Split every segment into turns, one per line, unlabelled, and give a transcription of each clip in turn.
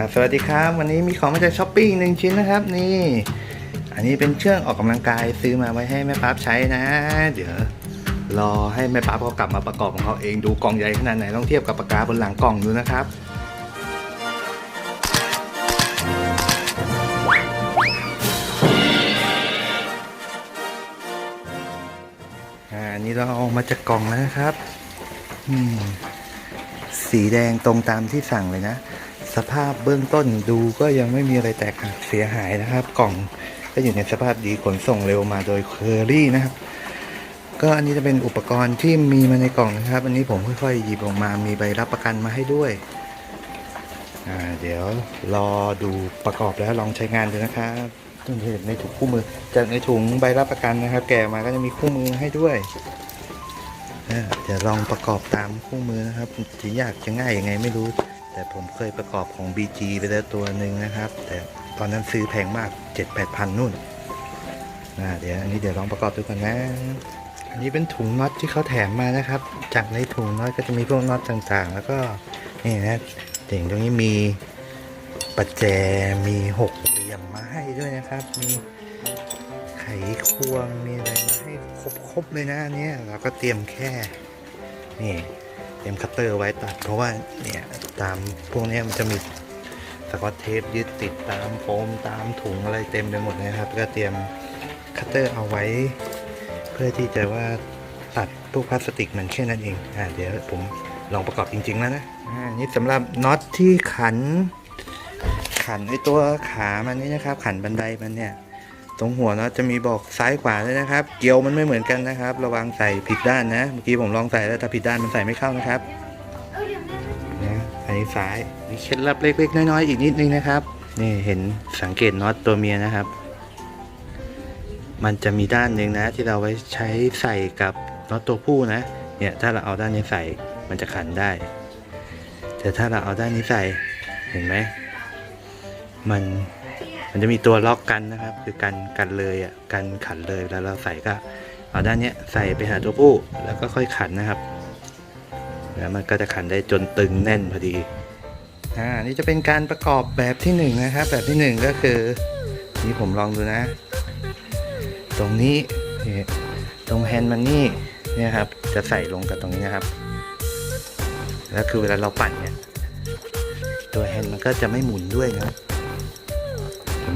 ครับสวัสดีครับ วันนี้มีของมาจากช้อปปี้หนึ่งชิ้นนะครับ นี่ อันนี้เป็นเครื่องออกกำลังกายซื้อมาไว้ให้แม่ป๊าบใช้นะ เดี๋ยวรอให้แม่ป๊าบเขากลับมาประกอบของเขาเองดูกล่องใหญ่ขนาดไหนต้องเทียบกับปากกาบนหลังกล่องดูนะครับอ่าอันนี้เราเอามาจากกล่องแล้วนะครับสีแดงตรงตามที่สั่งเลยนะ สภาพเบื้องต้นดูก็ยังไม่มีอะไรแตกหักเสียหายนะครับ กล่องก็อยู่ในสภาพดีขนส่งเร็วมาโดยเคอรี่นะครับ ก็อันนี้จะเป็นอุปกรณ์ที่มีมาในกล่องนะครับ อันนี้ผมค่อยๆหยิบออกมามีใบรับประกันมาให้ด้วยอ่าเดี๋ยวรอดูประกอบแล้วลองใช้งานดูนะครับต้นเหตุในถุงคู่มือ จากในถุงใบรับประกันนะครับ แกะมาก็จะมีคู่มือให้ด้วยเดี๋ยวลองประกอบตามคู่มือนะครับจะยากจะง่ายยังไงไม่รู้ แต่ผมเคยประกอบของ BG ไปแล้วตัวหนึ่งนะครับ แต่ตอนนั้นซื้อแพงมาก 7-8พันนู่นอ่าเดี๋ยวอันนี้เดี๋ยวลองประกอบดูกันนะ อันนี้เป็นถุงน็อตที่เขาแถมมานะครับ จากในถุงน็อตก็จะมีพวกน็อตต่างๆ แล้วก็นี่นะเจ๋งตรงนี้มีปัจแจมีหกเหลี่ยมมาให้ด้วยนะครับ มีไขควงมีอะไรมาให้ครบๆเลยนะอันเนี้ยเราก็เตรียมแค่นี่ เตรียมคัตเตอร์ไว้ตัด เพราะว่าเนี่ยตามพวกนี้มันจะมีสกอตเทปยึดติดตามโฟมตามถุงอะไรเต็มไปหมดเลยครับ ก็เตรียมคัตเตอร์เอาไว้ เพื่อที่จะว่าตัดพวกพลาสติกมันแค่นั้นเองอ่าเดี๋ยวผมลองประกอบจริงๆแล้วนะอ่านี่สำหรับน็อตที่ขัน ขันไอตัวขามันนี่นะครับ ขันบันไดมันเนี่ย ตรงหัวเนาะจะมีบอกซ้ายขวาด้วยนะครับ เกลียวมันไม่เหมือนกันนะครับ ระวังใส่ผิดด้านนะ เมื่อกี้ผมลองใส่แล้วถ้าผิดด้านมันใส่ไม่เข้านะครับนะอันนี้ซ้ายมีเคล็ดลับเล็กๆน้อยๆอีกนิดนึงนะครับ นี่เห็นสังเกตน็อตตัวเมียนะครับ มันจะมีด้านหนึ่งนะ ที่เราไว้ใช้ใส่กับน็อตตัวผู้นะ เนี่ยถ้าเราเอาด้านนี้ใส่มันจะขันได้ แต่ถ้าเราเอาด้านนี้ใส่เห็นไหมมัน มันจะมีตัวล็อกกันนะครับ คือกันกันเลยอะกันขันเลยแล้วเราใส่ก็เอาด้านเนี้ยใส่ไปหาตัวผู้แล้วก็ค่อยขันนะครับ แล้วมันก็จะขันได้จนตึงแน่นพอดีอ่านี่จะเป็นการประกอบแบบที่หนึ่งนะครับ แบบที่หนึ่งก็คือ นี่ผมลองดูนะ ตรงนี้ตรงแฮนด์มันนี่เนี่ยครับ จะใส่ลงกับตรงนี้นะครับ แล้วคือเวลาเราปั่นเนี่ย ตัวแฮนด์มันก็จะไม่หมุนด้วยนะครับจะ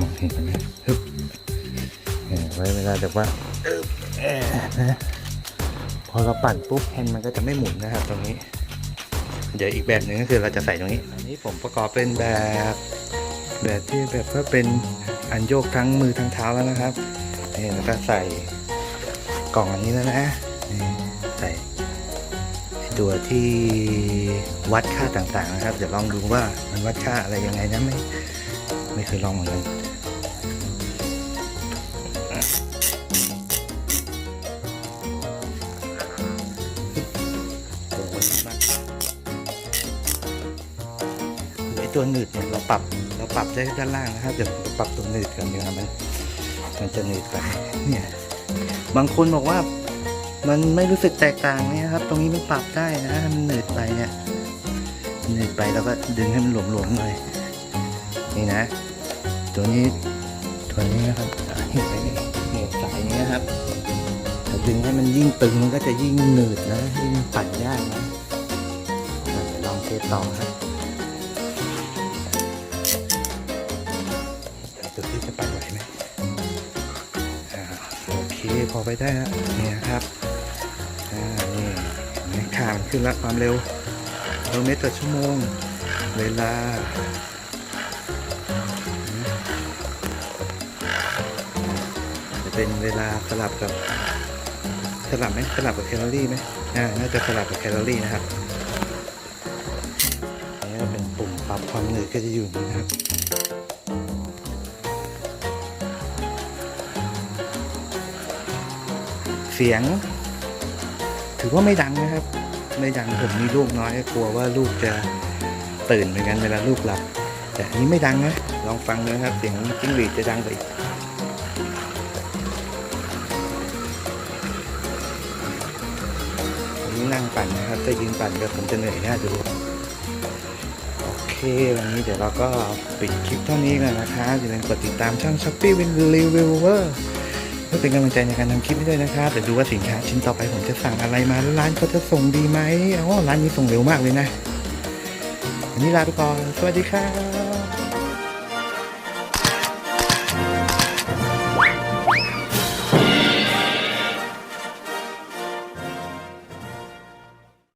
มองเห็นไหมฮึบเนี่ยไว้เวลาแบบว่านะพอเราปั่นปุ๊บแฮนด์มันก็จะไม่หมุนนะครับ ตรงนี้ เดี๋ยวอีกแบบหนึ่งก็คือเราจะใส่ตรงนี้ อันนี้ผมประกอบเป็นแบบ แบบที่แบบว่าเป็นอันโยกทั้งมือทั้งเท้าแล้วนะครับนี่แล้วก็ใส่กล่องอันนี้แล้วนะใส่ตัวที่วัดค่าต่างๆนะครับเดี๋ยวลองดูว่ามันวัดค่าอะไรยังไงนะไม่ไม่เคยลองเหมือนกัน ตัวหนืดเนี่ยเราปรับเราปรับได้ด้านล่างนะครับเดี๋ยวผมปรับตัวหนืดกันดี๋ยวมันมันจะหนืดไปเนี่ยบางคนบอกว่ามันไม่รู้สึกแตกต่างเนี่ยครับ ตรงนี้มันปรับได้นะมันหนืดไปเนี่ยหนืดไปแล้วก็ดึงให้มันหลวมๆหน่อยนี่นะ ตัวนี้ตัวนี้นะครับอะเห็นไหมนี่เนี่ยสายนี้นะครับถ้าดึงให้มันยิ่งตึงมันก็จะยิ่งหนืดนะยิ่งปั่นยากนะลองเทสต่อครับ โอเคพอไปได้แล้วเนี่ครับอ่านี่นไหมค่ามันขึ้นล้วความเร็วกิโลเมตรต่อชั่วโมง เวลาจะเป็นเวลาสลับกับสลับไหมสลับกับแคลอรี่ไหมอ่าน่าจะสลับกับแคลอรี่นะครับนนี้เป็นปุ่มปรับความเหนืดก็จะอยู่นี่นะครับ สียง ถือว่าไม่ดังนะครับ ไม่ดังผมมีลูกน้อยกลัวว่าลูกจะตื่นเหมือนกันเวลาลูกหลับ แต่อันนี้ไม่ดังนะลองฟังดูนะครับ เสียงจิ้งหรีดจะดังกว่าอีกอันนี้นั่งปั่นนะครับถ้ายืนปั่นก็คงจะเหนื่อยน่าดูโอเค วันนี้เดี๋ยวเราก็ปิดคลิปเท่านี้กันนะคะอย่าลืมกดติดตามช่อง Shopee Win Reviewer เพื่อเป็นกำลังใจในการทำคลิปให้ด้วยนะครับเดี๋ยวดูว่าสินค้าชิ้นต่อไปผมจะสั่งอะไรมาแล้วร้านเขาจะส่งดีไหมอ๋อร้านนี้ส่งเร็วมากเลยนะวันนี้ลาไปก่อนสวัสดีครับ